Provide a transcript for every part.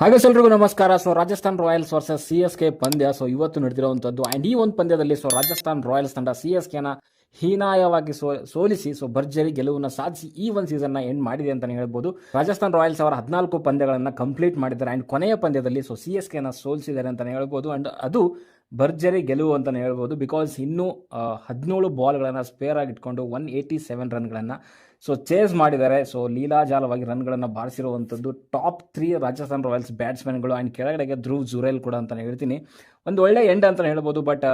ಹಾಗೆ ಎಲ್ರಿಗೂ ನಮಸ್ಕಾರ. So Rajasthan Royals versus C S K ಪಂದ್ಯ. ಸೊ ಇವತ್ತು ನಡೆದಿರುವಂಥದ್ದು ಆ್ಯಂಡ್ ಈ ಒಂದು ಪಂದ್ಯದಲ್ಲಿ ಸೊ ರಾಜಸ್ಥಾನ್ ರಾಯಲ್ಸ್ ತಂಡ ಸಿ ಎಸ್ ಕೆನ ಹೀನಾಯವಾಗಿ ಸೋ, ಸೋಲಿಸಿ ಸೊ ಭರ್ಜರಿ ಗೆಲುವನ್ನು ಸಾಧಿಸಿ ಈ ಒಂದು ಸೀಸನ್ನ ಎಂಡ್ ಮಾಡಿದೆ ಅಂತಲೇ ಹೇಳ್ಬೋದು. ರಾಜಸ್ಥಾನ್ ರಾಯಲ್ಸ್ ಅವರ ಹದಿನಾಲ್ಕು ಪಂದ್ಯಗಳನ್ನು ಕಂಪ್ಲೀಟ್ ಮಾಡಿದ್ದಾರೆ ಆ್ಯಂಡ್ ಕೊನೆಯ ಪಂದ್ಯದಲ್ಲಿ ಸೊ ಸಿ ಎಸ್ ಕೆನ ಸೋಲಿಸಿದ್ದಾರೆ ಅಂತಲೇ ಹೇಳ್ಬೋದು. ಆ್ಯಂಡ್ ಅದು ಭರ್ಜರಿ ಗೆಲುವು ಅಂತಲೇ ಹೇಳ್ಬೋದು. ಬಿಕಾಸ್ ಇನ್ನೂ ಹದಿನೇಳು ಬಾಲ್ಗಳನ್ನು ಸ್ಪೇರ್ ಆಗಿ ಇಟ್ಕೊಂಡು ಒನ್ ಏಯ್ಟಿ ಸೆವೆನ್ ರನ್ಗಳನ್ನು ಸೊ ಚೇಸ್ ಮಾಡಿದ್ದಾರೆ. ಸೊ ಲೀಲಾಜಾಲವಾಗಿ ರನ್ಗಳನ್ನು ಬಾರಿಸಿರುವಂಥದ್ದು ಟಾಪ್ ತ್ರೀ ರಾಜಸ್ಥಾನ್ ರಾಯಲ್ಸ್ ಬ್ಯಾಟ್ಸ್ಮನ್ಗಳು ಆ್ಯಂಡ್ ಕೆಳಗಡೆಗೆ ಧ್ರುವ್ ಜುರೇಲ್ ಕೂಡ ಅಂತಲೇ ಹೇಳ್ತೀನಿ. ಒಂದು ಒಳ್ಳೆ ಎಂಡ್ ಅಂತಲೇ ಹೇಳ್ಬೋದು ಬಟ್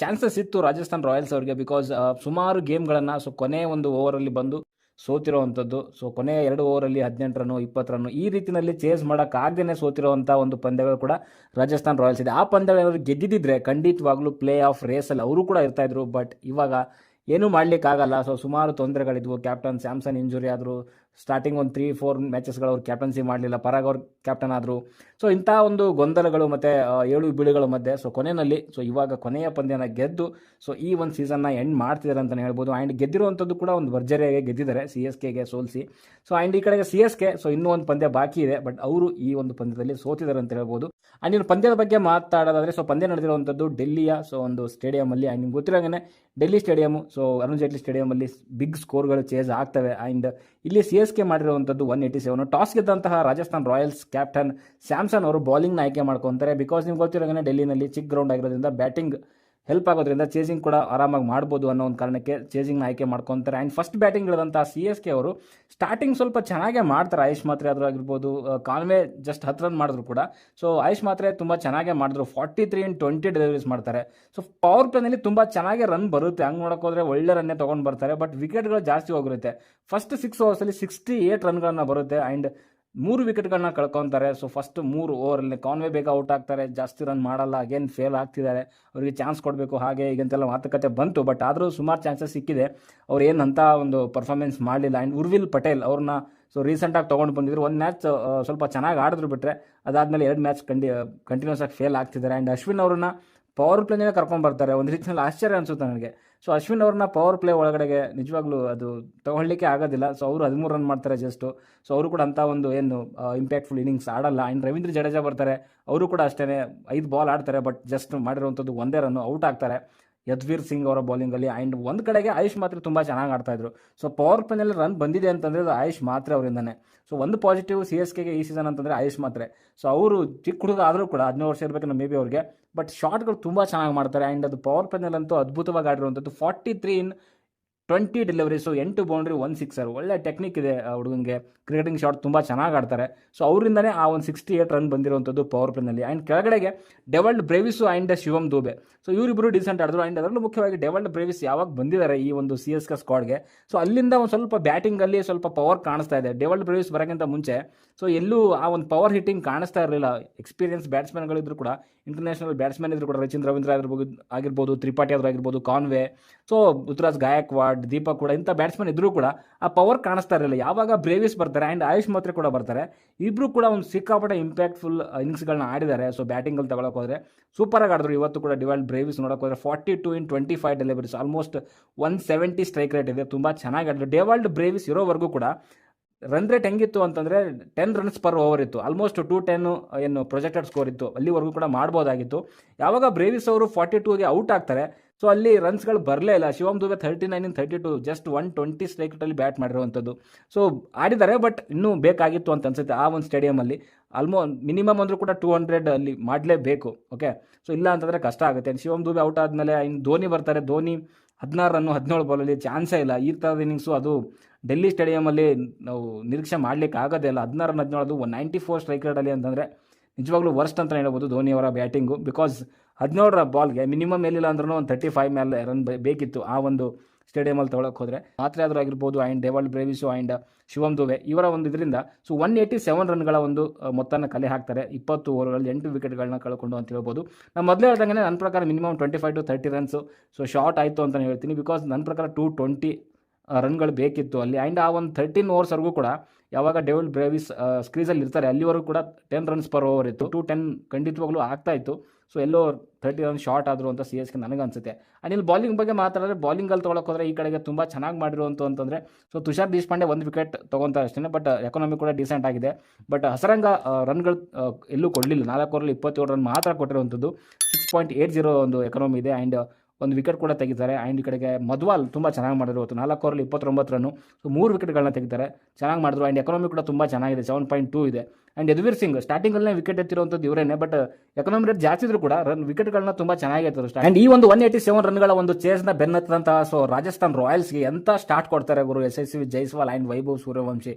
ಚಾನ್ಸಸ್ ಇತ್ತು ರಾಜಸ್ಥಾನ್ ರಾಯಲ್ಸ್ ಅವರಿಗೆ ಬಿಕಾಸ್ ಸುಮಾರು ಗೇಮ್ಗಳನ್ನು ಸೊ ಕೊನೆ ಒಂದು ಓವರಲ್ಲಿ ಬಂದು ಸೋತಿರುವಂಥದ್ದು. ಸೊ ಕೊನೆಯ ಎರಡು ಓವರಲ್ಲಿ ಹದಿನೆಂಟು ರನ್ನು, ಇಪ್ಪತ್ತು ರನ್ನು ಈ ರೀತಿಯಲ್ಲಿ ಚೇಸ್ ಮಾಡೋಕ್ಕಾಗದೇ ಸೋತಿರುವಂಥ ಒಂದು ಪಂದ್ಯಗಳು ಕೂಡ ರಾಜಸ್ಥಾನ್ ರಾಯಲ್ಸ್ ಇದೆ. ಆ ಪಂದ್ಯಗಳು ಗೆದ್ದಿದ್ದರೆ ಖಂಡಿತವಾಗ್ಲೂ ಪ್ಲೇ ಆಫ್ ರೇಸಲ್ಲಿ ಅವರು ಕೂಡ ಇರ್ತಾಯಿದ್ರು ಬಟ್ ಇವಾಗ ಏನೂ ಮಾಡಲಿಕ್ಕಾಗಲ್ಲ. ಸೊ ಸುಮಾರು ತೊಂದರೆಗಳಿದ್ವು. ಕ್ಯಾಪ್ಟನ್ ಸ್ಯಾಮ್ಸನ್ ಇಂಜುರಿ ಆದರು ಸ್ಟಾರ್ಟಿಂಗ್ ಒಂದು ತ್ರೀ ಫೋರ್ ಮ್ಯಾಚಸ್ಗಳು ಅವ್ರು ಕ್ಯಾಪ್ಟನ್ಸಿ ಮಾಡಲಿಲ್ಲ. ಪರಾಗ್ ಅವ್ರು ಕ್ಯಾಪ್ಟನ್ ಆದರು. ಸೊ ಇಂಥ ಒಂದು ಗೊಂದಲಗಳು ಮತ್ತು ಏಳು ಬೀಳುಗಳ ಮಧ್ಯೆ. ಸೊ ಕೊನೆಯಲ್ಲಿ ಸೊ ಇವಾಗ ಕೊನೆಯ ಪಂದ್ಯನ ಗೆದ್ದು ಸೊ ಈ ಒಂದು ಸೀಸನ್ನ ಎಂಡ್ ಮಾಡ್ತಿದ್ದಾರೆ ಅಂತಲೇ ಹೇಳ್ಬೋದು. ಆ್ಯಂಡ್ ಗೆದ್ದಿರುವಂಥದ್ದು ಕೂಡ ಒಂದು ಭರ್ಜರಿಯಾಗಿ ಗೆದ್ದಿದ್ದಾರೆ ಸಿ ಎಸ್ ಕೆಗೆ ಸೋಲಿಸಿ. ಸೊ ಆ್ಯಂಡ್ ಈ ಕಡೆಗೆ ಸಿ ಎಸ್ ಕೆ ಸೊ ಇನ್ನೂ ಒಂದು ಪಂದ್ಯ ಬಾಕಿ ಇದೆ. ಬಟ್ ಅವರು ಈ ಒಂದು ಪಂದ್ಯದಲ್ಲಿ ಸೋತಿದ್ದಾರೆ ಅಂತ ಹೇಳ್ಬೋದು. ಆ್ಯಂಡ್ ಇನ್ನು ಪಂದ್ಯದ ಬಗ್ಗೆ ಮಾತಾಡೋದಾದರೆ ಸೊ ಪಂದ್ಯ ನಡೆದಿರುವಂಥದ್ದು ಡೆಲ್ಲಿಯ ಸೊ ಒಂದು ಸ್ಟೇಡಿಯಮಲ್ಲಿ ಆ್ಯಂಡ್ ನಿಮ್ಗೆ ಗೊತ್ತಿರೋಂಗೆ ಡೆಲ್ಲಿ ಸ್ಟೇಡಿಯಮು ಸೊ ಅರುಣ್ ಜೇಟ್ಲಿ ಸ್ಟೇಡಿಯಮಲ್ಲಿ ಬಿಗ್ ಸ್ಕೋರ್ಗಳು ಚೇಸ್ ಆಗ್ತವೆ. ಆ್ಯಂಡ್ ಇಲ್ಲಿ ಸಿ ಎಸ್ ಕೆ ಮಾಡಿರುವಂಥದ್ದು ಒನ್ ಏಯ್ಟಿ ಸೆವೆನ್ ಟಾಸ್ ಗೆದ್ದಂತಹ ರಾಜಸ್ಥಾನ್ ರಾಯಲ್ಸ್ ಕ್ಯಾಪ್ಟನ್ ಸ್ಯಾಮ್ಸನ್ ಅವರು ಬೌಲಿಂಗ್ನ ಆಯ್ಕೆ ಮಾಡ್ಕೊತಾರೆ. ಬಿಕಾಸ್ ನಿಮ್ಗೆ ಗೊತ್ತಿರೋಂಗೆ ಡೆಲ್ಲಿನಲ್ಲಿ ಚಿಕ್ಕ ಗ್ರೌಂಡ್ ಆಗಿರೋದ್ರಿಂದ ಬ್ಯಾಟಿಂಗ್ ಹೆಲ್ಪ್ ಆಗೋದ್ರಿಂದ ಚೇಸಿಂಗ್ ಕೂಡ ಆರಾಮಾಗಿ ಮಾಡ್ಬೋದು ಅನ್ನೋ ಒಂದು ಕಾರಣಕ್ಕೆ ಚೇಸಿಂಗ್ನ ಆಯ್ಕೆ ಮಾಡ್ಕೊತಾರೆ. ಆ್ಯಂಡ್ ಫಸ್ಟ್ ಬ್ಯಾಟಿಂಗ್ ಇಳಿದಂಥ ಸಿ ಎಸ್ ಕೆ ಅವರು ಸ್ಟಾರ್ಟಿಂಗ್ ಸ್ವಲ್ಪ ಚೆನ್ನಾಗೇ ಮಾಡ್ತಾರೆ. ಆಯುಷ್ ಮಾತ್ರೆ ಆದರೂ ಆಗಿರ್ಬೋದು ಕಾನ್ವೆ ಜಸ್ಟ್ ಹತ್ತು ರನ್ ಮಾಡಿದ್ರು ಕೂಡ. ಸೊ ಆಯುಷ್ ಮಾತ್ರೆ ತುಂಬ ಚೆನ್ನಾಗೇ ಮಾಡಿದ್ರು. Forty three in twenty deliveries ಮಾಡ್ತಾರೆ ಸೊ ಪವರ್ ಪ್ಲೇನಲ್ಲಿ ತುಂಬ ಚೆನ್ನಾಗೇ ರನ್ ಬರುತ್ತೆ. ಹಂಗೆ ನೋಡೋಕೋದ್ರೆ ಒಳ್ಳೆ ರನ್ನೇ ತೊಗೊಂಡು ಬರ್ತಾರೆ. ಬಟ್ ವಿಕೆಟ್ಗಳು ಜಾಸ್ತಿ ಹೋಗಿರುತ್ತೆ. ಫಸ್ಟ್ ಸಿಕ್ಸ್ ಓವರ್ಸಲ್ಲಿ ಸಿಕ್ಸ್ಟಿ ಏಟ್ ರನ್ಗಳನ್ನು ಬರುತ್ತೆ. ಆ್ಯಂಡ್ ಮೂರು ವಿಕೆಟ್ಗಳನ್ನ ಕಳ್ಕೊತಾರೆ. ಸೊ ಫಸ್ಟ್ ಮೂರು ಓವರಲ್ಲಿ ಕಾನ್ವೆ ಬೇಗ ಔಟ್ ಆಗ್ತಾರೆ. ಜಾಸ್ತಿ ರನ್ ಮಾಡಲ್ಲ. ಅಗೇನ್ ಫೇಲ್ ಆಗ್ತಿದ್ದಾರೆ. ಅವರಿಗೆ ಚಾನ್ಸ್ ಕೊಡಬೇಕು. ಹಾಗೆ ಈಗಂತೆಲ್ಲ ಮಾತುಕತೆ ಬಂತು. ಬಟ್ ಆದರೂ ಸುಮಾರು ಚಾನ್ಸಸ್ ಸಿಕ್ಕಿದೆ. ಅವ್ರು ಏನು ಅಂತ ಒಂದು ಪರ್ಫಾರ್ಮೆನ್ಸ್ ಮಾಡಲಿಲ್ಲ. ಆ್ಯಂಡ್ ಉರ್ವಿಲ್ ಪಟೇಲ್ ಅವ್ರನ್ನ ಸೊ ರೀಸೆಂಟಾಗಿ ತೊಗೊಂಡು ಬಂದಿದ್ರು. ಒಂದು ಮ್ಯಾಚ್ ಸ್ವಲ್ಪ ಚೆನ್ನಾಗಿ ಆಡಿದ್ರು ಬಿಟ್ಟರೆ ಅದಾದಮೇಲೆ ಎರಡು ಮ್ಯಾಚ್ ಕಂಡಿ ಕಂಟಿನ್ಯೂಸ್ ಆಗಿ ಫೇಲ್ ಆಗ್ತಿದ್ದಾರೆ. ಆ್ಯಂಡ್ ಅಶ್ವಿನ್ ಅವ್ರನ್ನ ಪವರ್ ಪ್ಲೇನೇ ಕರ್ಕೊಂಡು ಬರ್ತಾರೆ. ಒಂದು ರೀತಿಯಲ್ಲಿ ಆಶ್ಚರ್ಯ ಅನಿಸುತ್ತೆ ನನಗೆ. ಸೊ ಅಶ್ವಿನ್ ಅವ್ರನ್ನ ಪವರ್ ಪ್ಲೇ ಒಳಗಡೆಗೆ ನಿಜವಾಗ್ಲೂ ಅದು ತಗೊಳ್ಳಿಕ್ಕೆ ಆಗೋದಿಲ್ಲ. ಸೊ ಅವರು ಹದಿಮೂರು ರನ್ ಮಾಡ್ತಾರೆ ಜಸ್ಟು ಸೊ ಅವರು ಕೂಡ ಅಂಥ ಒಂದು ಏನು ಇಂಪ್ಯಾಕ್ಟ್ಫುಲ್ ಇನ್ನಿಂಗ್ಸ್ ಆಡಲ್ಲ. ಆ್ಯಂಡ್ ರವೀಂದ್ರ ಜಡೇಜಾ ಬರ್ತಾರೆ. ಅವರು ಕೂಡ ಅಷ್ಟೇ ಐದು ಬಾಲ್ ಆಡ್ತಾರೆ. ಬಟ್ ಜಸ್ಟ್ ಮಾಡಿರುವಂಥದ್ದು ಒಂದೇ ರನ್ನು ಔಟ್ ಆಗ್ತಾರೆ. ಯದ್ವೀರ್ ಸಿಂಗ್ ಅವರ ಬೌಲಿಂಗಲ್ಲಿ ಆ್ಯಂಡ್ ಒಂದು ಕಡೆಗೆ ಆಯುಷ್ ಮಾತ್ರ ತುಂಬ ಚೆನ್ನಾಗಿ ಆಡ್ತಾ ಇದ್ರು. ಸೊ ಪವರ್ ಪ್ಲೇನಲ್ಲಿ ರನ್ ಬಂದಿದೆ ಅಂತಂದರೆ ಅದು ಆಯುಷ್ ಮಾತ್ರ ಅವರಿಂದನೇ. ಸೊ ಒಂದು ಪಾಸಿಟಿವ್ ಸಿ ಎಸ್ ಕೆಗೆ ಈ ಸೀಸನ್ ಅಂತಂದರೆ ಆಯುಷ್ ಮಾತ್ರ. ಸೊ ಅವರು ಚಿಕ್ಕ ಹುಡುಗ ಆದರೂ ಕೂಡ ಹದಿನೇಳು ವರ್ಷ ಇರಬೇಕು ಮೇ ಬಿ ಅವ್ರಿಗೆ. ಬಟ್ ಶಾಟ್ಗಳು ತುಂಬ ಚೆನ್ನಾಗಿ ಮಾಡ್ತಾರೆ. ಆ್ಯಂಡ್ ಅದು ಪವರ್ ಪ್ಲೇನಲ್ಲಂತೂ ಅದ್ಭುತವಾಗಿ ಆಡಿರುವಂಥದ್ದು forty three in twenty deliveries ಎಂಟು ಬೌಂಡ್ರಿ ಒನ್ ಸಿಕ್ಸರ್ ಒಳ್ಳೆ ಟೆಕ್ನಿಕ್ ಇದೆ ಹುಡುಗನಿಗೆ ಕ್ರಿಕೆಟಿಂಗ್ ಶಾಟ್ ತುಂಬ ಚೆನ್ನಾಗಿ ಆಡ್ತಾರೆ. ಸೊ ಅವರಿಂದನೇ ಆ ಒಂದು ಸಿಕ್ಸ್ಟಿ ಏಟ್ ರನ್ ಬಂದಿರುವಂಥದ್ದು ಪವರ್ ಪ್ಲೇನಲ್ಲಿ ಆ್ಯಂಡ್ ಕೆಳಗಡೆಗೆ Dewald Brevis and Shivam Dube so ಇವರಿಬ್ಬರು ಡಿಸೆಂಟ್ ಆಡಿದ್ರು. ಆ್ಯಂಡ್ ಅದರಲ್ಲೂ ಮುಖ್ಯವಾಗಿ ಡೆವಲ್ಡ್ ಬ್ರೇವಿಸ್ ಯಾವಾಗ ಬಂದಿದ್ದಾರೆ ಈ ಒಂದು ಸಿ ಎಸ್ ಕೆ ಸ್ಕ್ವಾಡ್ಗೆ ಸೊ ಅಲ್ಲಿಂದ ಒಂದು ಸ್ವಲ್ಪ ಬ್ಯಾಟಿಂಗಲ್ಲಿ ಸ್ವಲ್ಪ ಪವರ್ ಕಾಣಿಸ್ತಾ ಇದೆ. ಡೆವಲ್ಡ್ ಬ್ರೇವಿಸ್ ಬರೋಕ್ಕಿಂತ ಮುಂಚೆ. ಸೊ ಎಲ್ಲೂ ಆ ಒಂದು ಪವರ್ ಹಿಟ್ಟಿಂಗ್ ಕಾಣಿಸ್ತಾ ಇರಲಿಲ್ಲ. ಎಕ್ಸ್ಪೀರಿಯನ್ಸ್ ಬ್ಯಾಟ್ಸ್ಮನ್ಗಳಿದ್ರು ಕೂಡ ಇಂಟರ್ನ್ಯಾಷನಲ್ ಬ್ಯಾಟ್ಸ್ಮನ್ ಇದ್ರು ಕೂಡ ರಚಿನ್ ರವೀಂದ್ರ ಆಗಿರ್ಬೋದು ಆಗಿರ್ಬೋದು, ತ್ರಿಪಾಠಿ ಆಗಿರ್ಬೋದು ಕಾನ್ವೆ ಸೊ ಋತುರಾಜ್ ಗಾಯಕ್ವಾಡ್ ದೀಪಕ್ ಕೂಡ, ಇಂಥ ಬ್ಯಾಟ್ಸ್ಮನ್ ಇದ್ರೂ ಕೂಡ ಆ ಪವರ್ ಕಾಣಿಸ್ತಾ ಇರಲಿಲ್ಲ. ಯಾವಾಗ ಬ್ರೇವಿಸ್ ಬರ್ತಾರೆ ಆ್ಯಂಡ್ ಆಯುಷ್ ಮಾತ್ರೆ ಕೂಡ ಬರ್ತಾರೆ ಇಬ್ಬರು ಕೂಡ ಒಂದು ಸಿಕ್ಕಾಪಟ್ಟೆ ಇಂಪ್ಯಾಕ್ಟ್ಫುಲ್ ಇನ್ನಿಂಗ್ಸ್ಗಳನ್ನ ಆಡಿದ್ದಾರೆ. ಸೊ ಬ್ಯಾಟಿಂಗಲ್ಲಿ ತಗೊಳಕ್ಕೆ ಹೋದರೆ ಸೂಪರಾಗಿ ಆಡಿದ್ರು. ಇವತ್ತು ಕೂಡ ಡಿವೈಡ್ ಬ್ರೇವಿಸ್ ನೋಡೋಕೆ ಹೋದರೆ forty two in twenty five deliveries almost one seventy strike rate ಇದೆ. ತುಂಬ ಚೆನ್ನಾಗಿ ಆಡಿದ್ರು. ಡೆವಲ್ಡ್ ಬ್ರೇವಿಸ್ ಇರೋವರೆಗೂ ಕೂಡ ರನ್ ರೇಟ್ ಹೆಂಗಿತ್ತು ಅಂತಂದರೆ ಟೆನ್ ರನ್ಸ್ ಪರ್ ಓವರ್ ಇತ್ತು. ಆಲ್ಮೋಸ್ಟ್ ಟು ಟೆನ್ ಏನು ಪ್ರೊಜೆಕ್ಟೆಡ್ ಸ್ಕೋರ್ ಇತ್ತು. ಅಲ್ಲಿವರೆಗೂ ಕೂಡ ಮಾಡ್ಬೋದಾಗಿತ್ತು. ಯಾವಾಗ ಬ್ರೇವಿಸ್ ಅವರು ಫಾರ್ಟಿ ಟೂಗೆ ಔಟ್ ಆಗ್ತಾರೆ ಸೊ ಅಲ್ಲಿ ರನ್ಸ್ಗಳು ಬರಲೇ ಇಲ್ಲ. Shivam Dube thirty nine in thirty two just one twenty ಸ್ಟ್ರೈಕಲ್ಲಿ bat ಮಾಡಿರುವಂಥದ್ದು. ಸೊ ಆಡಿದ್ದಾರೆ ಬಟ್ ಇನ್ನೂ ಬೇಕಾಗಿತ್ತು ಅಂತ ಅನ್ಸುತ್ತೆ ಆ ಒಂದು ಸ್ಟೇಡಿಯಮಲ್ಲಿ ಆಲ್ಮೋ ಮಿನಿಮಮ್ ಅಂದರೂ ಕೂಡ ಟೂ ಹಂಡ್ರೆಡ್ ಅಲ್ಲಿ ಮಾಡಲೇಬೇಕು ಓಕೆ ಸೊ ಇಲ್ಲ ಅಂತಂದರೆ ಕಷ್ಟ ಆಗುತ್ತೆ. ಶಿವಮ್ ದುಬೆ ಔಟ್ ಆದಮೇಲೆ ಇನ್ನು ಧೋನಿ ಬರ್ತಾರೆ. ಧೋನಿ ಹದಿನಾರು ರನ್ನು ಹದಿನೇಳು ಬಾಲಲ್ಲಿ ಚಾನ್ಸೇ ಇಲ್ಲ. ಈ ಥರದ ಇನ್ನಿಂಗ್ಸು ಅದು ಡೆಲ್ಲಿ ಸ್ಟೇಡಿಯಮಲ್ಲಿ ನಾವು ನಿರೀಕ್ಷೆ ಮಾಡಲಿಕ್ಕೆ ಆಗೋದೇ ಇಲ್ಲ ಹದಿನಾರು ಹದಿನೇಳದು ಒನ್ ನೈಂಟಿ ಫೋರ್ ಸ್ಟ್ರೈಕ್ ರೇಟಲ್ಲಿ ಅಂತಂದರೆ ನಿಜವಾಗ್ಲೂ ವರ್ಸ್ಟ್ ಅಂತ ಹೇಳ್ಬೋದು ಧೋನಿಯವರ ಬ್ಯಾಟಿಂಗು ಬಿಕಾಸ್ ಹದಿನೇಳರ ಬಾಲ್ಗೆ ಮಿನಿಮಮ್ ಎಲ್ಲಿಲ್ಲ ಅಂದ್ರೂ ಒಂದು ತರ್ಟಿ ಫೈವ್ ಮೇಲೆ ರನ್ ಬೇಕಿತ್ತು ಆ ಒಂದು ಸ್ಟೇಡಿಯಮಲ್ಲಿ ತೊಗೊಳಕ್ಕೆ ಹೋದರೆ. ಮಾತ್ರ ಆದರೂ ಆಗಿರ್ಬೋದು and Dewald Brevis and Shivam Dube ಇವರ ಒಂದು ಇದರಿಂದ ಸೊ ಒನ್ ಏಯ್ಟಿ ಸೆವೆನ್ ರನ್ಗಳ ಒಂದು ಮೊತ್ತನ ಕಲೆ ಹಾಕ್ತಾರೆ. ಇಪ್ಪತ್ತು ಓವರ್ಗಳಲ್ಲಿ ಎಂಟು ವಿಕೆಟ್ಗಳನ್ನ ಕಳ್ಕೊಂಡು ಅಂತ ಹೇಳ್ಬೋದು. ನಾನು ಮೊದಲೇ ಹೇಳ್ದಂಗೆ ನನ್ನ ಪ್ರಕಾರ minimum twenty five to thirty runs so short ಆಯಿತು ಅಂತಲೇ ಹೇಳ್ತೀನಿ. ಬಿಕಾಸ್ ನನ್ನ ಪ್ರಕಾರ ಟು ಟ್ವೆಂಟಿ ರನ್ಗಳು ಬೇಕಿತ್ತು. ಅಲ್ಲಿ ಆ್ಯಂಡ್ ಆ ಒಂದು ತರ್ಟೀನ್ ಓವರ್ಸ್ವರೆಗೂ ಕೂಡ ಯಾವಾಗ ಡೇವಿಡ್ ಬ್ರೇವಿಸ್ ಸ್ಕ್ರೀಸಲ್ಲಿ ಇರ್ತಾರೆ, ಅಲ್ಲಿವರೆಗೂ ಕೂಡ ಟೆನ್ ರನ್ಸ್ ಪರ್ ಓವರ್ ಇತ್ತು. ಟು ಟೆನ್ ಖಂಡಿತವಾಗ್ಲೂ ಆಗ್ತಾ ಇತ್ತು. ಸೊ ಎಲ್ಲೋ ತರ್ಟಿ ರನ್ ಶಾರ್ಟ್ ಆದರು ಅಂತ ಸಿ ಎಸ್ ಕೆ ನನಗೆ ಅನ್ಸುತ್ತೆ ಆ್ಯಂಡ್ ಇಲ್ಲಿ ಬಾಲಿಂಗ್ ಬಗ್ಗೆ ಮಾತಾಡಿದ್ರೆ ಬಾಲಿಂಗಲ್ಲಿ ತೊಗೊಳಕ್ಕೆ ಹೋದರೆ ಈ ಕಡೆಗೆ ತುಂಬ ಚೆನ್ನಾಗಿ ಮಾಡಿರುವಂಥ ಅಂತಂದರೆ ಸೊ ತುಷಾರ್ ದೇಶಪಾಂಡೆ ಒಂದು ವಿಕೆಟ್ ತೊಗೊತಾರೆ ಅಷ್ಟೇ ಬಟ್ ಎಕಾನಮಿ ಕೂಡ ಡಿಸೆಂಟ್ ಆಗಿದೆ. ಬಟ್ ಹಸರಂಗ ರನ್ಗಳು ಎಲ್ಲೂ ಕೊಡಲಿಲ್ಲ. ನಾಲ್ಕು ಓವರಲ್ಲಿ ಇಪ್ಪತ್ತೇಳು ರನ್ ಮಾತ್ರ ಕೊಟ್ಟಿರುವಂಥದ್ದು. ಸಿಕ್ಸ್ ಪಾಯಿಂಟ್ ಏಟ್ ಜೀರೋ ಒಂದು ಎಕನಾಮಿ ಇದೆ. ಆ್ಯಂಡ್ ಒಂದು ವಿಕೆಟ್ ಕೂಡ ತೆಗಿತಾರೆ. ಆ್ಯಂಡ್ ಈ ಕಡೆಗೆ ಮಧ್ವಾಲ್ ತುಂಬ ಚೆನ್ನಾಗಿ ಮಾಡಿದ್ರು ಇವತ್ತು. ನಾಲ್ಕು ಓವರಲ್ಲಿ ಇಪ್ಪತ್ತೊಂಬತ್ತು ರನ್ನು ಸೊ ಮೂರು ವಿಕೆಟ್ಗಳನ್ನ ತೆಗಿತಾರೆ. ಚೆನ್ನಾಗಿ ಮಾಡಿದ್ರು. ಆ್ಯಂಡ್ ಎಕನಾಮಿ ಕೂಡ ತುಂಬ ಚೆನ್ನಾಗಿದೆ. ಸೆವೆನ್ ಪಾಯಿಂಟ್ ಟೂ ಇದೆ. ಆ್ಯಂಡ್ ಯದುವೀರ್ ಸಿಂಗ್ ಸ್ಟಾರ್ಟಿಂಗಲ್ಲೇ ವಿಕೆಟ್ ಎತ್ತಿರುವಂಥದ್ದು ಇವರೇನೆ. ಬಟ್ ಎಕನಾಮಿ ರೇಟ್ ಜಾಸ್ತಿ ಇದ್ರು ಕೂಡ ರನ್ ವಿಕೆಟ್ಗಳನ್ನ ತುಂಬ ಚೆನ್ನಾಗಿ ಎತ್ತಿದ್ರು ಆ್ಯಂಡ್ ಈ ಒಂದು ಒನ್ ಏಯ್ಟಿ ಸೆವೆನ್ ರನ್ಗಳ ಒಂದು ಚೇಸ್ನ ಬೆನ್ನತ್ತಂತಹ ಸೊ ರಾಜಸ್ಥಾನ್ ರಾಯಲ್ಸ್ಗೆ ಎಂಥ ಸ್ಟಾರ್ಟ್ ಕೊಡ್ತಾರೆ ಗುರು? S S V Jaiswal and Vaibhav Suryavanshi.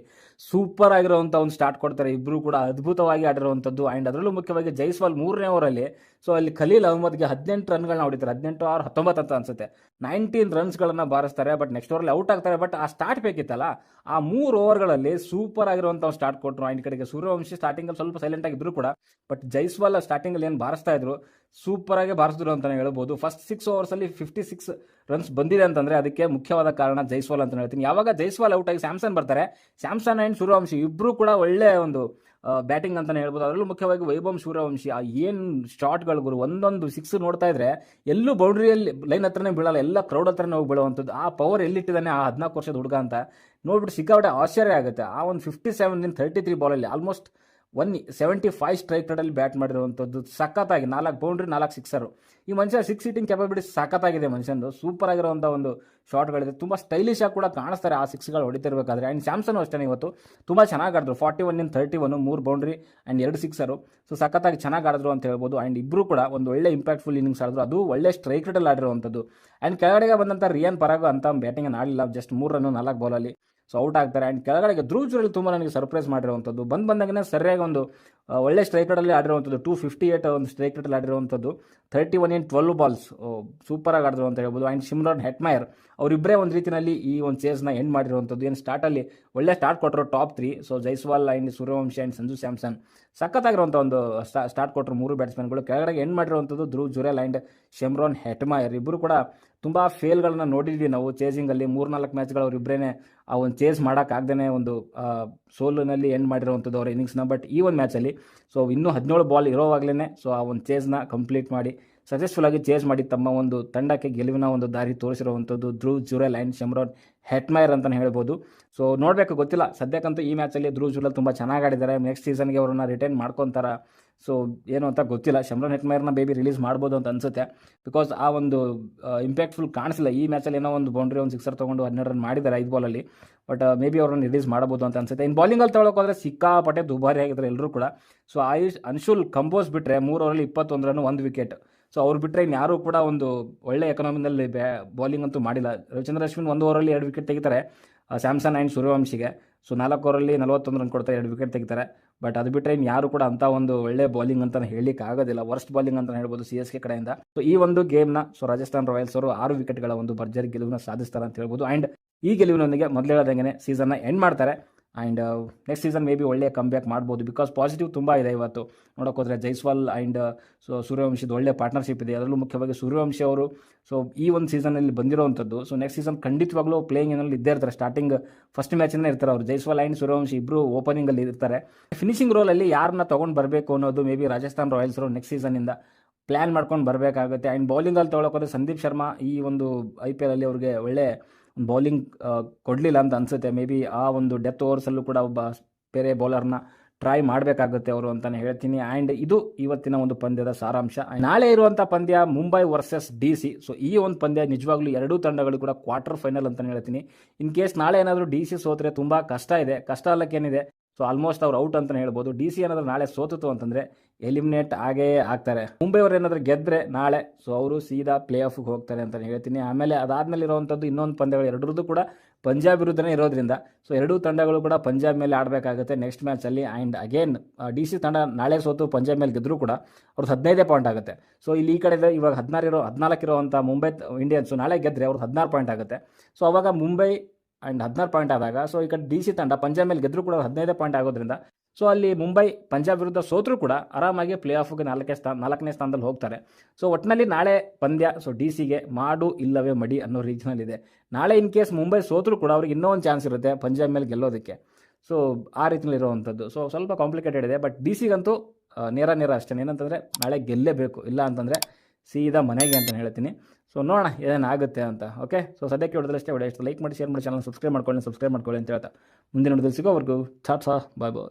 Super ಆಗಿರುವಂಥ ಒಂದು ಸ್ಟಾರ್ಟ್ ಕೊಡ್ತಾರೆ. ಇಬ್ಬರು ಕೂಡ ಅದ್ಭುತವಾಗಿ ಆಡಿರುವಂಥದ್ದು. ಆ್ಯಂಡ್ ಅದರಲ್ಲೂ ಮುಖ್ಯವಾಗಿ ಜೈಸ್ವಾಲ್ ಮೂರನೇ ಓವರಲ್ಲಿ ಸೊ ಅಲ್ಲಿ ಖಲೀಲ್ ಅಹಮದ್ಗೆ ಹದಿನೆಂಟು ರನ್ಗಳನ್ನ ಹೊಡಿತಾರೆ. ಹದಿನೆಂಟು ಆರು ಹತ್ತೊಂಬತ್ತು ಅಂತ ಅನ್ಸುತ್ತೆ. ನೈನ್ಟೀನ್ ರನ್ಸ್ಗಳನ್ನ ಬಾರಿಸ್ತಾರೆ, ಬಟ್ ನೆಕ್ಸ್ಟ್ ಓವರಲ್ಲಿ ಔಟ್ ಆಗ್ತಾರೆ. ಬಟ್ ಆ ಸ್ಟಾರ್ಟ್ ಬೇಕಿತ್ತಲ್ಲ, ಆ ಮೂರು ಓವರ್ಗಳಲ್ಲಿ ಸೂಪರ್ ಆಗಿರುವಂಥ ಸ್ಟಾರ್ಟ್ ಕೊಟ್ಟರು ಆ್ಯಂಡ್ ಕಡೆಗೆ ಸೂರ್ಯವಂಶಿ ಸ್ಟಾರ್ಟಿಂಗಲ್ಲಿ ಸ್ವಲ್ಪ ಸೈಲೆಂಟ್ ಆಗಿದ್ರು ಕೂಡ, ಬಟ್ ಜೈಸ್ವಾಲ್ ಸ್ಟಾರ್ಟಿಂಗಲ್ಲಿ ಏನು ಬಾರಿಸ್ತಾ ಇದ್ರು ಸೂಪರ್ ಆಗಿ ಬಾರಿಸಿದ್ರು ಅಂತಲೇ ಹೇಳ್ಬೋದು. ಫಸ್ಟ್ ಸಿಕ್ಸ್ ಓವರ್ಸಲ್ಲಿ ಫಿಫ್ಟಿ ಸಿಕ್ಸ್ ರನ್ಸ್ ಬಂದಿದೆ ಅಂತಂದ್ರೆ ಅದಕ್ಕೆ ಮುಖ್ಯವಾದ ಕಾರಣ ಜೈಸ್ವಾಲ್ ಅಂತ ಹೇಳ್ತೀನಿ. ಯಾವಾಗ ಜೈಸ್ವಾಲ್ ಔಟ್ ಆಗಿ ಸ್ಯಾಮ್ಸನ್ ಬರ್ತಾರೆ, ಸ್ಯಾಮ್ಸನ್ ಆ್ಯಂಡ್ ಸೂರ್ಯವಂಶಿ ಇಬ್ಬರೂ ಕೂಡ ಒಳ್ಳೆ ಒಂದು ಬ್ಯಾಟಿಂಗ್ ಅಂತಾನೆ ಹೇಳ್ಬೋದು. ಅದರಲ್ಲೂ ಮುಖ್ಯವಾಗಿ ವೈಭವ್ ಸೂರ್ಯವಂಶಿ, ಆ, ಏನು ಶಾಟ್ಗಳು ಗುರು, ಒಂದೊಂದು ಸಿಕ್ಸ್ ನೋಡ್ತಾ ಇದ್ರೆ ಎಲ್ಲೂ ಬೌಂಡ್ರಿಯಲ್ಲಿ ಲೈನ್ ಹತ್ರನೇ ಬೀಳಲ್ಲ, ಎಲ್ಲ ಕ್ರೌಡ್ ಹತ್ರನೇ ಹೋಗಿ ಬೀಳುವಂಥದ್ದು. ಆ ಪವರ್ ಎಲ್ಲಿಟ್ಟಿದ್ದಾನೆ ಆ ಹದಿನಾಲ್ಕು ವರ್ಷದ ಹುಡುಗ ಅಂತ ನೋಡ್ಬಿಟ್ಟು ಸಿಕ್ಕಾಪಟ್ಟೆ ಆಶ್ಚರ್ಯ ಆಗುತ್ತೆ. ಆ ಒಂದು fifty seven in thirty three ಬಾಲಲ್ಲಿ almost one seventy five strike ರೇಟಲ್ಲಿ ಬ್ಯಾಟ್ ಮಾಡಿರುವಂಥದ್ದು ಸಖತ್ತಾಗಿ, ನಾಲ್ಕು ಬೌಂಡ್ರಿ ನಾಲ್ಕು ಸಿಕ್ಸರು ಈ ಮನುಷ್ಯ ಸಿಕ್ಸ್ ಹಿಟ್ಟಿಂಗ್ ಕೆಪಾಬಿಲಿಟಿ ಸಖತ್ತಾಗಿದೆ ಮನುಷ್ಯನದು ಸೂಪರ್ ಆಗಿರುವಂಥ ಒಂದು ಶಾಟ್ಗಳಿದೆ ತುಂಬ ಸ್ಟೈಲಿಶ್ ಆಗಿ ಕೂಡ ಕಾಣಿಸ್ತಾರೆ ಆ ಸಿಕ್ಸ್ಗಳು ಹೊಡಿತಿರ್ಬೇಕಾದ್ರೆ. ಆ್ಯಂಡ್ ಸ್ಯಾಮ್ಸನ್ ಅಷ್ಟೇ ಇವತ್ತು. ತುಂಬ ಚೆನ್ನಾಗಿ ಆಡಿದ್ರು. Forty one in thirty one ಮೂರು ಬೌಂಡ್ರಿ ಆ್ಯಂಡ್ ಎರಡು ಸಿಕ್ಸರು ಸೊ ಸಖತ್ತಾಗಿ ಚೆನ್ನಾಗಿ ಆಡಿದ್ರು ಅಂತ ಹೇಳ್ಬೋದು. ಆ್ಯಂಡ್ ಇಬ್ಬರು ಕೂಡ ಒಂದು ಒಳ್ಳೆ ಇಂಪ್ಯಾಕ್ಟ್ಫುಲ್ ಇನ್ನಿಂಗ್ಸ್ ಆಡಿದ್ರು. ಅದು ಒಳ್ಳೆ ಸ್ಟ್ರೈಕ್ ರೇಟಲ್ಲಿ ಆಡಿರುವಂಥದ್ದು ಆ್ಯಂಡ್ ಕೆಳಗಡೆಗೆ ಬಂದಂಥ ರಿಯನ್ ಪರಾಗು ಅಂತ ಬ್ಯಾಟಿಂಗ್ ಆಡಲಿಲ್ಲ. ಜಸ್ಟ್ ಮೂರು ರನ್ನು ನಾಲ್ಕು ಬಾಲಲ್ಲಿ ಸೊ ಔಟ್ ಆಗ್ತಾರೆ. ಆ್ಯಂಡ್ ಕೆಳಗಡೆಗೆ ಧ್ರುವ ಜುರಲ್ಲಿ ತುಂಬ ನನಗೆ ಸರ್ಪ್ರೈಸ್ ಮಾಡಿರುವಂಥದ್ದು. ಬಂದು ಬಂದಾಗನೇ ಸರಿಯಾಗಿ ಒಂದು ಒಳ್ಳೆ ಸ್ಟ್ರೈಕ್ ರೇಟಲ್ಲಿ ಆಡಿರುವಂಥದ್ದು. ಟೂ ಫಿಫ್ಟಿ ಏಟ್ ಒಂದು ಸ್ಟ್ರೈಕ್ ರೇಟಲ್ಲಿ ಆಡಿರುವಂಥದ್ದು. Thirty one in twelve balls ಸೂಪರಾಗಿ ಆಡಿದ್ರು ಅಂತ ಹೇಳ್ಬೋದು. ಆ್ಯಂಡ್ ಶಿಮ್ರಾನ್ ಹೆಟ್ಮೈರ್ ಅವರಿಬ್ಬರೇ ಒಂದು ರೀತಿಯಲ್ಲಿ ಈ ಒಂದು ಚೇಸ್ನ ಎಂಡ್ ಮಾಡಿರುವಂಥದ್ದು. ಏನು ಸ್ಟಾರ್ಟಲ್ಲಿ ಒಳ್ಳೆ ಸ್ಟಾರ್ಟ್ ಕೊಟ್ಟರು top three so Jaiswal and Suryavanshi and Sanju Samson ಸಖತ್ತಾಗಿರುವಂಥ ಒಂದು ಸ್ಟಾರ್ಟ್ ಕೊಟ್ಟರು ಮೂರು ಬ್ಯಾಟ್ಸ್ಮನ್ಗಳು ಕೆಳಗಡೆ ಎಂಡ್ ಮಾಡಿರುವಂಥದ್ದು ಧ್ರುವ್ ಜುರೆಲ್ ಆ್ಯಂಡ್ ಶೆಮ್ರಾನ್ ಹೆಟ್ಮೈರ್ ಇಬ್ಬರು ಕೂಡ ತುಂಬ ಫೇಲ್ಗಳನ್ನ ನೋಡಿದ್ವಿ ನಾವು. ಚೇಸಿಂಗಲ್ಲಿ ಮೂರ್ನಾಲ್ಕು ಮ್ಯಾಚ್ಗಳು ಅವರಿಬ್ಬರೇ ಆ ಒಂದು ಚೇಸ್ ಮಾಡೋಕ್ಕಾಗ್ದೇ ಒಂದು ಸೋಲಿನಲ್ಲಿ ಎಂಡ್ ಮಾಡಿರುವಂಥದ್ದು ಅವ್ರ ಇನ್ನಿಂಗ್ಸ್ನ ಬಟ್ ಈ ಒಂದು ಮ್ಯಾಚಲ್ಲಿ ಸೊ ಇನ್ನೂ ಹದಿನೇಳು ಬಾಲ್ ಇರೋವಾಗಲೇ ಸೊ ಆ ಒಂದು ಚೇಸ್ನ ಕಂಪ್ಲೀಟ್ ಮಾಡಿ ಸಕ್ಸಸ್ಫುಲ್ ಆಗಿ ಚೇಸ್ ಮಾಡಿ ತಮ್ಮ ಒಂದು ತಂಡಕ್ಕೆ ಗೆಲುವಿನ ಒಂದು ದಾರಿ ತೋರಿಸಿರುವಂಥದ್ದು ಧ್ರುವ್, ಜುರೆಲ್ ಆ್ಯಂಡ್ ಶಮ್ರಾನ್ ಹೆಟ್ಮೈರ್ ಅಂತಲೇ ಹೇಳ್ಬೋದು. ಸೊ ನೋಡಬೇಕು, ಗೊತ್ತಿಲ್ಲ. ಸದ್ಯಕ್ಕಂತೂ ಈ ಮ್ಯಾಚಲ್ಲಿ ಧ್ರುವ್, ಜುರೆಲ್ ತುಂಬ ಚೆನ್ನಾಗಿ ಆಡಿದ್ದಾರೆ. ನೆಕ್ಸ್ಟ್ ಸೀಸನ್ಗೆ ಅವ್ರನ್ನ ರಿಟೈನ್ ಮಾಡ್ಕೊತಾರೆ. ಸೊ ಏನು ಅಂತ ಗೊತ್ತಿಲ್ಲ. ಶಮ್ರಾನ್, ಹೆಟ್ಮೈರ್ನ ಬೇಬಿ ರಿಲೀಸ್ ಮಾಡ್ಬೋದು ಅಂತ ಅನ್ಸುತ್ತೆ. ಬಿಕಾಸ್ ಆ ಒಂದು ಇಂಪ್ಯಾಕ್ಟ್ಫುಲ್ ಕಾಣಿಸಿಲ್ಲ. ಈ ಮ್ಯಾಚಲ್ಲಿ ಏನೋ ಒಂದು ಬೌಂಡ್ರಿ ಒಂದು ಸಿಕ್ಸರ್ ತೊಗೊಂಡು ಹನ್ನೆರಡು ರನ್ ಮಾಡಿದ್ದಾರೆ ಐದು ಬಾಲಲ್ಲಿ ಬಟ್ ಮೇ ಬಿ ಅವ್ರನ್ನ ರಿಲೀಸ್ ಮಾಡ್ಬೋದು ಅಂತ ಅನ್ಸುತ್ತೆ. ಇನ್ನು ಬಾಲಿಂಗಲ್ಲಿ ತೊಗೊಳಕ್ಕೆ ಹೋದರೆ ಸಿಕ್ಕಾಪಟ್ಟೆ ದುಬಾರಿ ಆಗಿದ್ದಾರೆ ಎಲ್ಲರೂ ಕೂಡ. ಸೊ ಆಯುಷ್, ಅನ್ಶುಲ್ ಕಂಬೋಸ್ ಬಿಟ್ಟರೆ ಮೂರು ಓವರಲ್ಲಿ ಇಪ್ಪತ್ತೊಂದು ರನ್ ಒಂದು ವಿಕೆಟ್ ಸೊ ಅವ್ರು ಬಿಟ್ಟರೆ ಇನ್ಯಾರೂ ಕೂಡ ಒಂದು ಒಳ್ಳೆ ಎಕನಾಮಿನಲ್ಲಿ ಬ್ಯಾ ಬೌಲಿಂಗ್ ಅಂತೂ ಮಾಡಿಲ್ಲ. ರವಿಚಂದ್ರ ಅಶ್ವಿನ್ ಒಂದು ಓವರಲ್ಲಿ ಎರಡು ವಿಕೆಟ್ ತೆಗಿತಾರೆ. ಸ್ಯಾಮ್ಸನ್ ಆ್ಯಂಡ್ ಸೂರ್ಯವಂಶಿಗೆ. ಸೊ ನಾಲ್ಕು ಓವರಲ್ಲಿ ನಲವತ್ತೊಂದು ರನ್ ಕೊಡ್ತಾರೆ, ಎರಡು ವಿಕೆಟ್ ತೆಗಿತಾರೆ. ಬಟ್ ಅದು ಬಿಟ್ಟರೆ ಇನ್ನು ಯಾರು ಕೂಡ ಅಂಥ ಒಂದು ಒಳ್ಳೆ ಬೌಲಿಂಗ್ ಅಂತ ಹೇಳಲಿಕ್ಕೆ ಆಗೋದಿಲ್ಲ. ವರ್ಸ್ಟ್ ಬೌಲಿಂಗ್ ಅಂತ ಹೇಳ್ಬೋದು ಸಿ ಎಸ್ ಕೆ ಕಡೆಯಿಂದ. ಸೊ ಈ ಒಂದು ಗೇಮ್ನ ಸೊ ರಾಜಸ್ಥಾನ್ ರಾಯಲ್ಸ್ ಅವರು ಆರು ವಿಕೆಟ್ಗಳ ಒಂದು ಭರ್ಜರಿ ಗೆಲುವನ್ನು ಸಾಧಿಸ್ತಾರೆ ಅಂತ ಹೇಳ್ಬೋದು. ಆ್ಯಂಡ್ ಈ ಗೆಲುವಿನೊಂದಿಗೆ ಮೊದಲೇ ಹೇಳ್ದಂಗೆ ಸೀಸನ್ನ ಎಂಡ್ ಮಾಡ್ತಾರೆ. And next season may be ಒಳ್ಳೆಯ ಕಮ್ ಬ್ಯಾಕ್ ಮಾಡ್ಬೋದು ಬಿಕಾಸ್ ಪಾಸಿಟಿವ್ ತುಂಬ ಇದೆ ಇವತ್ತು. ನೋಡೋಕ್ಕೋದ್ರೆ ಜೈಸ್ವಾಲ್ ಆ್ಯಂಡ್ ಸೊ ಸೂರ್ಯವಂಶದ ಒಳ್ಳೆ ಪಾರ್ಟ್ನರ್ಶಿಪ್ ಇದೆ. ಅದರಲ್ಲೂ ಮುಖ್ಯವಾಗಿ ಸೂರ್ಯವಂಶಿ ಅವರು ಸೊ ಈ ಒಂದು ಸೀಸನಲ್ಲಿ ಬಂದಿರೋವಂಥದ್ದು. ಸೊ ನೆಕ್ಸ್ಟ್ ಸೀಸನ್ ಖಂಡಿತವಾಗ್ಲೂ ಪ್ಲೇಯಿಂಗ್ ಏನಲ್ಲಿ ಇದ್ದೇ ಇರ್ತಾರೆ. ಸ್ಟಾರ್ಟಿಂಗ್ ಫಸ್ಟ್ ಮ್ಯಾಚಿಂದ ಇರ್ತಾರೆ ಅವರು. ಜೈಸ್ವಾಲ್ ಆ್ಯಂಡ್ ಸೂರ್ಯವಂಶಿ ಇಬ್ಬರು ಓಪನಿಂಗಲ್ಲಿ ಇರ್ತಾರೆ. ಫಿನಿಶಿಂಗ್ ರೋಲಲ್ಲಿ ಯಾರನ್ನ ತೊಗೊಂಡು ಬರಬೇಕು ಅನ್ನೋದು ಮೇ ಬಿ ರಾಜಸ್ಥಾನ್ ರಾಯಲ್ಸರು ನೆಕ್ಸ್ಟ್ ಸೀಸನಿಂದ ಪ್ಲ್ಯಾನ್ ಮಾಡ್ಕೊಂಡು ಬರಬೇಕಾಗುತ್ತೆ. ಆ್ಯಂಡ್ ಬೌಲಿಂಗಲ್ಲಿ ತೊಗೊಳಕೋದ್ರೆ ಸಂದೀಪ್ ಶರ್ಮಾ ಈ ಒಂದು ಐ ಪಿ ಎಲಲ್ಲಿ ಅವ್ರಿಗೆ ಒಳ್ಳೆ ಬೌಲಿಂಗ್ ಕೊಡಲಿಲ್ಲ ಅಂತ ಅನಿಸುತ್ತೆ. ಮೇ ಬಿ ಆ ಒಂದು ಡೆತ್ ಓವರ್ಸಲ್ಲೂ ಕೂಡ ಒಬ್ಬ ಬೇರೆ ಬೌಲರ್ನ ಟ್ರೈ ಮಾಡಬೇಕಾಗುತ್ತೆ ಅವರು ಅಂತಲೇ ಹೇಳ್ತೀನಿ. ಆ್ಯಂಡ್ ಇದು ಇವತ್ತಿನ ಒಂದು ಪಂದ್ಯದ ಸಾರಾಂಶ. ನಾಳೆ ಇರುವಂಥ ಪಂದ್ಯ Mumbai versus D C so ಈ ಒಂದು ಪಂದ್ಯ ನಿಜವಾಗ್ಲೂ ಎರಡೂ ತಂಡಗಳು ಕೂಡ ಕ್ವಾರ್ಟರ್ ಫೈನಲ್ ಅಂತಲೇ ಹೇಳ್ತೀನಿ. ಇನ್ ಕೇಸ್ ನಾಳೆ ಏನಾದರೂ ಡಿ ಸಿ ಸೋತ್ರೆ ತುಂಬ ಕಷ್ಟ ಇದೆ. ಕಷ್ಟ ಅಲ್ಲಕ್ಕೇನಿದೆ? ಸೊ ಆಲ್ಮೋಸ್ಟ್ ಅವ್ರು ಔಟ್ ಅಂತಲೇ ಹೇಳ್ಬೋದು. ಡಿ ಸಿ ಏನಾದರೂ ನಾಳೆ ಸೋತಿತು ಅಂತಂದರೆ ಎಲಿಮಿನೇಟ್ ಆಗೇ ಆಗ್ತಾರೆ. ಮುಂಬೈ ಅವ್ರು ಏನಾದರೂ ಗೆದ್ದರೆ ನಾಳೆ, ಸೊ ಅವರು ಸೀದಾ ಪ್ಲೇ ಆಫ್ಗೆ ಹೋಗ್ತಾರೆ ಅಂತಲೇ ಹೇಳ್ತೀನಿ. ಆಮೇಲೆ ಅದಾದಮೇಲೆ ಇರುವಂಥದ್ದು ಇನ್ನೊಂದು ಪಂದ್ಯಗಳು, ಎರಡರದ್ದು ಕೂಡ ಪಂಜಾಬ್ ವಿರುದ್ಧನೇ ಇರೋದ್ರಿಂದ, ಸೊ ಎರಡೂ ತಂಡಗಳು ಕೂಡ ಪಂಜಾಬ್ ಮೇಲೆ ಆಡಬೇಕಾಗುತ್ತೆ ನೆಕ್ಸ್ಟ್ ಮ್ಯಾಚಲ್ಲಿ ಆ್ಯಂಡ್ ಅಗೇನ್ ಡಿ ಸಿ ತಂಡ ನಾಳೆ ಸೋತು ಪಂಜಾಬ್ ಮೇಲೆ ಗೆದ್ದರೂ ಕೂಡ ಅವ್ರದ್ದು ಹದಿನೈದೇ ಪಾಯಿಂಟ್ ಆಗುತ್ತೆ. ಸೊ ಇಲ್ಲಿ ಈ ಕಡೆ ಇವಾಗ ಹದಿನಾರು ಇರೋ, ಹದಿನಾಲ್ಕು ಇರುವಂಥ ಮುಂಬೈ ಇಂಡಿಯನ್ಸು ನಾಳೆ ಗೆದ್ದರೆ ಅವ್ರದ್ದು ಹದಿನಾರು ಪಾಯಿಂಟ್ ಆಗುತ್ತೆ. ಸೊ ಅವಾಗ ಮುಂಬೈ ಆ್ಯಂಡ್ ಹದಿನಾರು ಪಾಯಿಂಟ್ ಆದಾಗ ಸೊ ಈ ಕಡೆ ಡಿ ಸಿ ತಂಡ ಪಂಜಾಬ್ ಮೇಲೆ ಗೆದ್ದರೂ ಕೂಡ ಹದಿನೈದೇ ಪಾಯಿಂಟ್ ಆಗೋದ್ರಿಂದ ಸೊ ಅಲ್ಲಿ ಮುಂಬೈ ಪಂಜಾಬ್ ವಿರುದ್ಧ ಸೋತ್ರೂ ಕೂಡ ಆರಾಮಾಗಿ ಪ್ಲೇ ಆಫ್ಗೆ ನಾಲ್ಕನೇ ಸ್ಥಾನ, ನಾಲ್ಕನೇ ಸ್ಥಾನದಲ್ಲಿ ಹೋಗ್ತಾರೆ. ಸೊ ಒಟ್ಟಿನಲ್ಲಿ ನಾಳೆ ಪಂದ್ಯ ಸೊ ಡಿ ಸಿಗೆ ಮಾಡು ಇಲ್ಲವೇ ಮಡಿ ಅನ್ನೋ ರೀತಿಯಲ್ಲಿದೆ. ನಾಳೆ ಇನ್ ಕೇಸ್ ಮುಂಬೈ ಸೋತ್ರೂ ಕೂಡ ಅವ್ರಿಗೆ ಇನ್ನೂ ಒಂದು ಚಾನ್ಸ್ ಇರುತ್ತೆ ಪಂಜಾಬ್ ಮೇಲೆ ಗೆಲ್ಲೋದಕ್ಕೆ. ಸೊ ಆ ರೀತಿಯಲ್ಲಿ ಇರುವಂಥದ್ದು. ಸೊ ಸ್ವಲ್ಪ ಕಾಂಪ್ಲಿಕೇಟೆಡ್ ಇದೆ ಬಟ್ ಡಿ ಸಿಗಂತೂ ನೇರ ನೇರ ಅಷ್ಟೇ ಏನಂತಂದರೆ ನಾಳೆ ಗೆಲ್ಲೇಬೇಕು, ಇಲ್ಲ ಅಂತಂದರೆ ಸೀದಾ ಮನೆಗೆ ಅಂತ ಹೇಳ್ತೀನಿ. ಸೊ ನೋಡೋಣ ಏನೇನಾಗುತ್ತೆ ಅಂತ ಓಕೆ ಸೊ ಸದ್ಯಕ್ಕೆ ಹೊಡೆದ್ರೆ ಅಷ್ಟೇ ಹೊಡೆ ಲೈಕ್ ಮಾಡಿ ಶೇರ್ ಮಾಡಿ ಚಾನಲ್ ಸಬ್ಸ್ಕ್ರೈಬ್ ಮಾಡ್ಕೊಳ್ಳಿ ಸಬ್ಸ್ಕ್ರೈಬ್ ಮಾಡ್ಕೊಳ್ಳಿ ಅಂತ ಹೇಳ್ತಾ. ಮುಂದಿನ ನೋಡಿದ್ರೆ ಸಿಗೋವರೆಗೂ ಛಾ ಬಾಯ್ ಬಾಯ್.